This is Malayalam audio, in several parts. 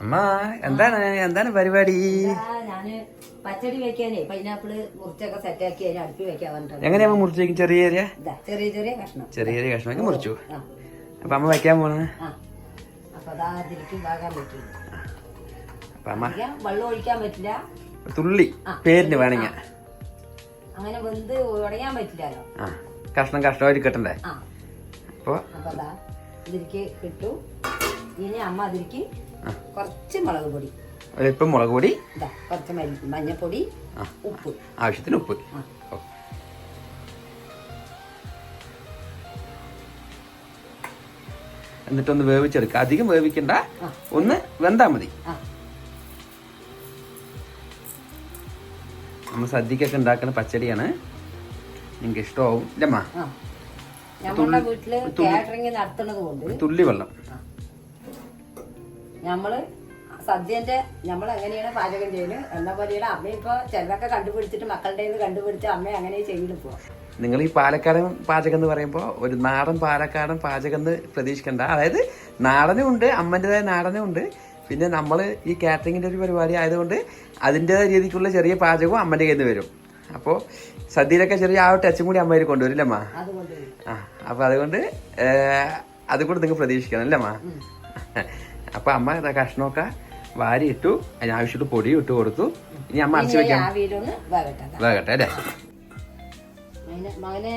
അമ്മ എന്താണ്? എന്താണ് പരിപാടി? പച്ചടി വെക്കാനേ പൈനാപ്പിൾ മുറിച്ചൊക്കെ സെറ്റാക്കി അതിന് അടുപ്പി വെക്കാൻ പറഞ്ഞിട്ടുണ്ട്. എങ്ങനെയാ മുറിച്ചു വെക്കും? ചെറിയ ചെറിയ ഇതാ, ചെറിയ ചെറിയ കഷ്ണം. ചെറിയ ചെറിയ കഷ്ണമൊക്കെ മുറിച്ചു. അപ്പൊ അമ്മ വെക്കാൻ പോണ അപ്പൊ അതാ അതിലേക്ക് ഭാഗം പറ്റും. അപ്പൊ അമ്മ വെള്ളം ഒഴിക്കാൻ പറ്റില്ല. തുള്ളി. പേരിന് വേണമെങ്കിൽ അങ്ങനെ വെന്ത് ഉടയാൻ പറ്റില്ലല്ലോ. കഷ്ണം കഷ്ണമായിട്ട് കിട്ടണ്ടേ? അപ്പൊ ഇതിലേക്ക് കിട്ടു ഇനി അമ്മ അതിലേക്ക് കുറച്ച് മുളക് പൊടി. ഒരിപ്പം മുളക് പൊടി. കുറച്ച് മഞ്ഞപ്പൊടി ഉപ്പ്. ആവശ്യത്തിന് ഉപ്പ്. എന്നിട്ടൊന്ന് വേവിച്ചെടുക്കുക അധികം വേവിക്കണ്ട. ഒന്ന് വെന്താ മതി. നമ്മൾ സദ്യക്കൊക്കെ ഉണ്ടാക്കുന്ന പച്ചടിയാണ്. നിങ്ങൾക്ക് ഇഷ്ടമാവും. ഇല്ലമ്മ. തുള്ളി വെള്ളം. നമ്മൾ സദ്യന്റെ നമ്മൾ എങ്ങനെയാണ് പാചകം ചെയ്യുന്നത് എന്ന പോലെയാണ്? അമ്മ ഇപ്പൊ ചിലതൊക്കെ കണ്ടുപിടിച്ചിട്ട് മക്കളുടെ കണ്ടുപിടിച്ച് അമ്മ അങ്ങനെ ചെയ്യുന്നു ഇപ്പോ? നിങ്ങൾ ഈ പാലക്കാടൻ പാചകം എന്ന് പറയുമ്പോൾ ഒരു നാടൻ പാലക്കാടൻ പാചകം എന്ന് പ്രതീക്ഷിക്കണ്ട. അതായത് നാടനും ഉണ്ട് അമ്മന്റെതായ നാടനും ഉണ്ട്. പിന്നെ നമ്മൾ ഈ കാറ്ററിങ്ങിന്റെ ഒരു പരിപാടി ആയതുകൊണ്ട് അതിന്റെതായ രീതിക്കുള്ള ചെറിയ പാചകവും അമ്മന്റെ കയ്യിൽ നിന്ന് വരും. അപ്പോൾ സദ്യയിലൊക്കെ ചെറിയ ആ ടച്ചും കൂടി അമ്മയിൽ കൊണ്ടുവരില്ലേ അമ്മ അതുകൊണ്ട് ആ അപ്പോൾ അതുകൊണ്ട് അതുകൂടെ നിങ്ങൾ പ്രതീക്ഷിക്കണം അല്ലേ അപ്പോൾ അമ്മ ഇതാ കഷ്ണമൊക്കെ വാരി ഇട്ടു. അതിനാവശ്യമായിട്ട് പൊടി ഇട്ട് കൊടുത്തു. ഇനി അമ്മ അരച്ചു വെക്കാം. വേകട്ടെ അല്ലേ? മകനെ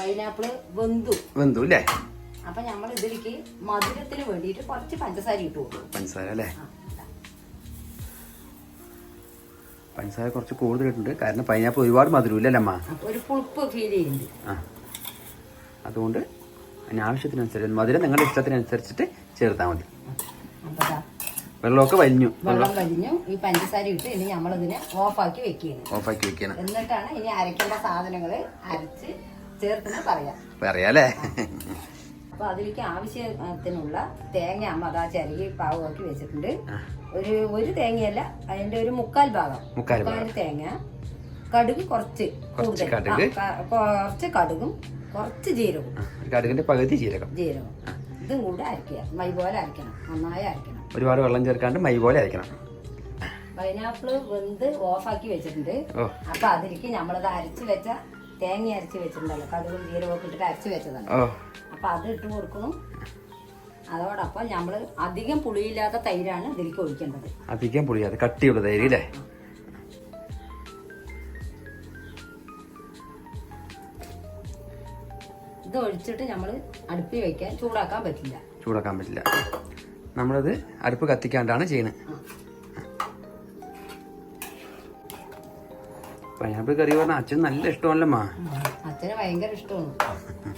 പൈനാപ്പിൾ വെന്തു. വെന്തു അല്ലേ? അപ്പൊ നമ്മൾ ഇതിലേക്ക് മധുരത്തിന് വേണ്ടിയിട്ട് കുറച്ച് പഞ്ചസാര ഇട്ട് കൊടുക്കും പഞ്ചസാര അല്ലേ? പഞ്ചസാര കുറച്ച് കൂടുതലിട്ടുണ്ട് കാരണം പൈനാപ്പിൾ ഒരുപാട് മധുരമില്ലല്ലേ അമ്മ? അപ്പൊ ഒരു പുളിപ്പ് ഫീൽ ചെയ്യുന്നുണ്ട്. ആ. അതുകൊണ്ട് അതിന് ആവശ്യത്തിനനുസരിച്ച് മധുരം നിങ്ങളുടെ ഇഷ്ടത്തിനനുസരിച്ചിട്ട് ചേർത്താൽ മതി. അപ്പൊ വെള്ളമൊക്കെ വലിഞ്ഞു. വെള്ളം വലിഞ്ഞു. ഈ പഞ്ചസാര ഇട്ട് ഇനി നമ്മളിതിനെ ഓഫാക്കി വെക്കുകയാണ്. ഓഫാക്കി വെക്കണം എന്നിട്ടാണ് ഇനി അരയ്ക്കേണ്ട സാധനങ്ങൾ അരച്ച് ചേർത്തിന് പറയാം. പറയാല്ലേ? അപ്പൊ അതിലേക്ക് ആവശ്യത്തിനുള്ള തേങ്ങ അമ്മ അതാ ചരകി പാവമാക്കി വെച്ചിട്ടുണ്ട്. ഒരു ഒരു തേങ്ങയല്ല അതിന്റെ ഒരു മുക്കാൽ ഭാഗം. മുക്കാൽ. തേങ്ങ. കടുക് കുറച്ച് കുറച്ച് കൂടുതൽ. കുറച്ച് കടുകും കുറച്ച് ജീരകം കടുകിന്റെ പകുതി ജീരകം. ജീരകവും. ഇതും കൂടെ അരക്കുക മൈ പോലെ അരക്കണം നന്നായി അരക്കണം ഒരുപാട് വെള്ളം ചേർക്കാണ്ട് മൈ പോലെ അരക്കണം പൈനാപ്പിൾ വെന്ത് ഓഫാക്കി വെച്ചിട്ടുണ്ട്. അപ്പൊ അതിലേക്ക് നമ്മളത് അരച്ചു വെച്ച തേങ്ങ അരച്ച് വെച്ചിട്ടുണ്ടല്ലോ. കടുകും ജീരകമൊക്കെ ഇട്ടിട്ട് അരച്ച് വെച്ചതാണ്. അപ്പൊ അത് ഇട്ട് കൊടുക്കണം. അതോടൊപ്പം നമ്മൾ അധികം പുളിയില്ലാത്ത തൈരാണ് ഇതിലേക്ക് ഒഴിക്കേണ്ടത്. അധികം പുളിയാതെ കട്ടിയുള്ള തൈര് അല്ലേ ഇത് ഒഴിച്ചിട്ട് നമ്മൾ അടുപ്പിൽ വെക്കാൻ ചൂടാക്കാൻ പറ്റില്ല. ചൂടാക്കാൻ പറ്റില്ല. നമ്മളത് അടുപ്പ് കത്തിക്കാണ്ടാണ് ചെയ്യുന്നത് പൈനാപ്പിൾ കറി പറഞ്ഞാൽ അച്ഛൻ നല്ല ഇഷ്ടമല്ലമ്മ അച്ഛന് ഭയങ്കര ഇഷ്ടമാണ്.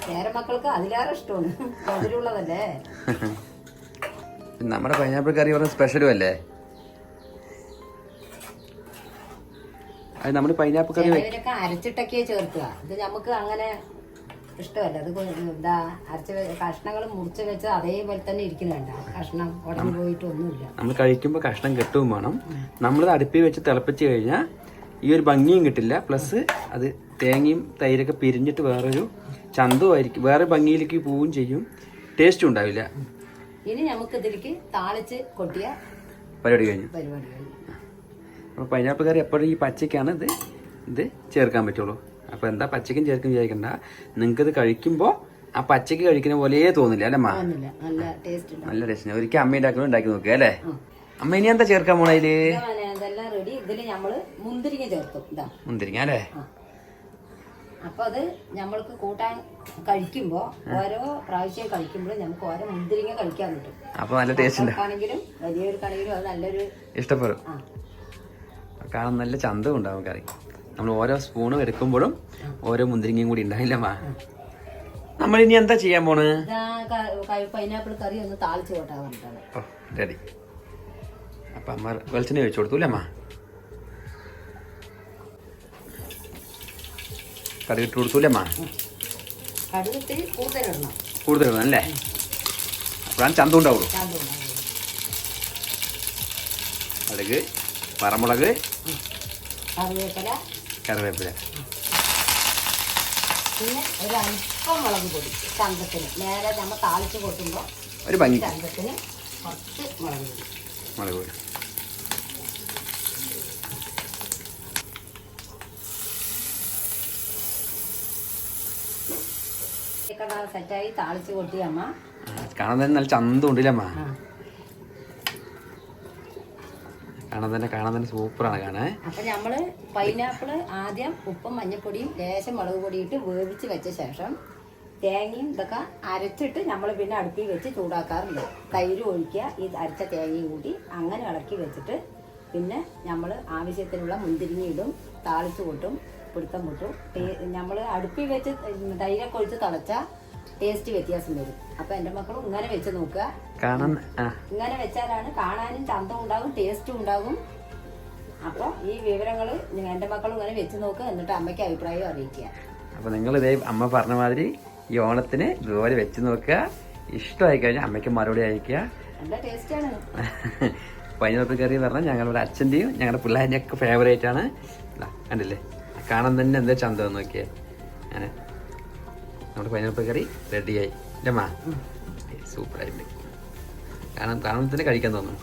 നേരെ മക്കൾക്ക് അതിലേറെ ഇഷ്ടമാണ്. മധുരമുള്ളതല്ലേ? നമ്മുടെ പൈനാപ്പിൾ കറി പറഞ്ഞ സ്പെഷ്യലും അല്ലേ? അത് നമ്മൾ പൈനാപ്പിൾ കറി അരച്ചിട്ടൊക്കെയാ ചേർക്കുക. ഇത് നമുക്ക് അങ്ങനെ ഇഷ്ടമല്ല. അത് എന്താ അരച്ച കഷ്ണങ്ങൾ മുറിച്ച് വെച്ച് അതേപോലെ തന്നെ ഇരിക്കുന്നുണ്ട് കഷ്ണം ഉടഞ്ഞു പോയിട്ടൊന്നുമില്ല നമ്മൾ കഴിക്കുമ്പോൾ കഷ്ണം കെട്ടും വേണം. നമ്മൾ അടുപ്പിൽ വെച്ച് തിളപ്പിച്ച് കഴിഞ്ഞാൽ ഈ ഒരു ഭംഗിയും കിട്ടില്ല. പ്ലസ് അത് തേങ്ങയും തൈരൊക്കെ പിരിഞ്ഞിട്ട് വേറൊരു ചന്തമായിരിക്കും വേറെ ഭംഗിയിലേക്ക് പോവുകയും ചെയ്യും. ടേസ്റ്റും ഉണ്ടാവില്ല. ഇനി നമുക്ക് ഇതിലേക്ക് താളിച്ച് കൊട്ടിയ പരിപാടി കഴിഞ്ഞു. പരിപാടി കഴിഞ്ഞു. അപ്പോൾ പൈനാപ്പിൾ കറി എപ്പോഴും ഈ പച്ചയ്ക്കാണ് ഇത് ഇത് ചേർക്കാൻ പറ്റുള്ളൂ. അപ്പോൾ എന്താ പച്ചക്കും ചേർക്കും വിചാരിക്കണ്ട. നിങ്ങൾക്കിത് കഴിക്കുമ്പോൾ ആ പച്ചക്ക് കഴിക്കുന്ന പോലെ തോന്നില്ല അല്ലേ അമ്മ? നല്ല ടേസ്റ്റ് നല്ല ടേസ്റ്റ് ഒരിക്കൽ അമ്മ ഉണ്ടാക്കുന്നത് ഉണ്ടാക്കി നോക്കുക അല്ലേ? അമ്മ ഇനി എന്താ ചേർക്കാൻ പോണ അതിൽ? ഇതാ ഇതെല്ലാം റെഡി ഇതിൽ നമ്മൾ മുന്തിരിങ്ങ ചേർക്കും. ഇതാ. മുന്തിരിങ്ങ അല്ലേ. അപ്പൊ അത് നമ്മൾക്ക് കൂട്ടാൻ കഴിക്കുമ്പോ ഓരോ പ്രാവശ്യം കഴിക്കുമ്പോഴും നമുക്ക് ഓരോ മുന്തിരിങ്ങ കഴിക്കാൻ കിട്ടും. അപ്പൊ നല്ല ടേസ്റ്റ് ആണെങ്കിലും ആണെങ്കിലും വലിയവർക്കാണെങ്കിലും അത് നല്ലൊരു ഇഷ്ടപ്പെടും. കാണാൻ നല്ല ചന്തം ഉണ്ടാവും കറി നമ്മൾ ഓരോ സ്പൂണും എടുക്കുമ്പോഴും ഓരോ മുന്തിരിങ്ങയും കൂടി ഉണ്ടായില്ല മാ. നമ്മൾ ഇനി എന്താ ചെയ്യാൻ പോണ്? അപ്പൊ പൈനാപ്പിൾ കറി ഒന്ന് താളിച്ച് കൊട്ടാൻ റെഡി അപ്പം അമ്മ വെളിച്ചെണ്ണ ഒഴിച്ചു കൊടുത്തു അല്ലേ അമ്മ? കറി ഇട്ട് കൊടുത്തു അല്ലേ അമ്മ? കൂടുതലിടണം കൂടുതൽ ഇടണം. അല്ലേ? അപ്പോഴാണ് ചന്ത ഉണ്ടാവുള്ളൂ. അടുക്ക് കടുക് പറമുളക് കറിവേപ്പില കറിവേപ്പില. പിന്നെ ഒരു അല്പം മുളക് പൊടി ചന്തത്തിന് നേരെ നമ്മൾ താളിച്ച് കൊട്ടുമ്പോൾ ഒരു ഭംഗി. ചന്തത്തിന് കുറച്ച് മുളക് പൊടി. മുളക് പൊടി. സെറ്റായി താളിച്ച് കൊട്ടിയമ്മ കാണാൻ തന്നെ നല്ല ചന്തം ഉണ്ടല്ലേ അമ്മ ആ. കാണാൻ തന്നെ കാണാൻ തന്നെ സൂപ്പറാണ് കാണാൻ. അപ്പൊ നമ്മൾ പൈനാപ്പിൾ ആദ്യം ഉപ്പും മഞ്ഞപ്പൊടിയും ലേശം മുളക് പൊടിയിട്ട് വേവിച്ച് വെച്ച ശേഷം തേങ്ങയും ഇതൊക്കെ അരച്ചിട്ട് നമ്മൾ പിന്നെ അടുപ്പിൽ വെച്ച് ചൂടാക്കാറുണ്ട്. തൈര് ഒഴിക്കുക ഈ അരച്ച തേങ്ങയും കൂട്ടി അങ്ങനെ ഇളക്കി വെച്ചിട്ട് പിന്നെ നമ്മൾ ആവശ്യത്തിനുള്ള മുന്തിരിങ്ങ ഇടും താളിച്ച് കൂട്ടും പിടുത്തം കൂട്ടും. നമ്മൾ അടുപ്പിൽ വെച്ച് തൈരൊക്കെ ഒഴിച്ച് തിളച്ചാൽ ടേസ്റ്റ് വ്യത്യാസം വരും. അപ്പൊ എന്റെ മക്കളും ഇങ്ങനെ വെച്ച് നോക്കുക. കാണാൻ ഇങ്ങനെ വെച്ചാലാണ് കാണാനും ചന്തം ഉണ്ടാകും ടേസ്റ്റും ഉണ്ടാകും അപ്പൊ ഈ വിവരങ്ങൾ എന്റെ മക്കളും ഇങ്ങനെ വെച്ച് നോക്കുക എന്നിട്ട് അമ്മയ്ക്ക് അഭിപ്രായം അറിയിക്കുക. അപ്പൊ നിങ്ങൾ ഇതേ അമ്മ പറഞ്ഞ മാതിരി ഈ ഓണത്തിന് ഇതുപോലെ വെച്ച് നോക്കുക. ഇഷ്ടമായി കഴിഞ്ഞാൽ അമ്മയ്ക്ക് മറുപടി അയക്കുക. നല്ല ടേസ്റ്റാണ് പൈനാപ്പിൾ കറി എന്ന് പറഞ്ഞാൽ ഞങ്ങളുടെ അച്ഛന്റെയും ഞങ്ങളുടെ പിള്ളേരിന്റെയൊക്കെ ഫേവറേറ്റ് ആണ്. കണ്ടില്ലേ? കാണാൻ തന്നെ എന്താ ചന്തം നോക്കിയേ. അങ്ങനെ. നമ്മുടെ പൈനാപ്പിൾ കറി റെഡിയായി അല്ലേ മാ? സൂപ്പറായിട്ടുണ്ട് കാരണം കാരണം തന്നെ കഴിക്കാൻ തോന്നും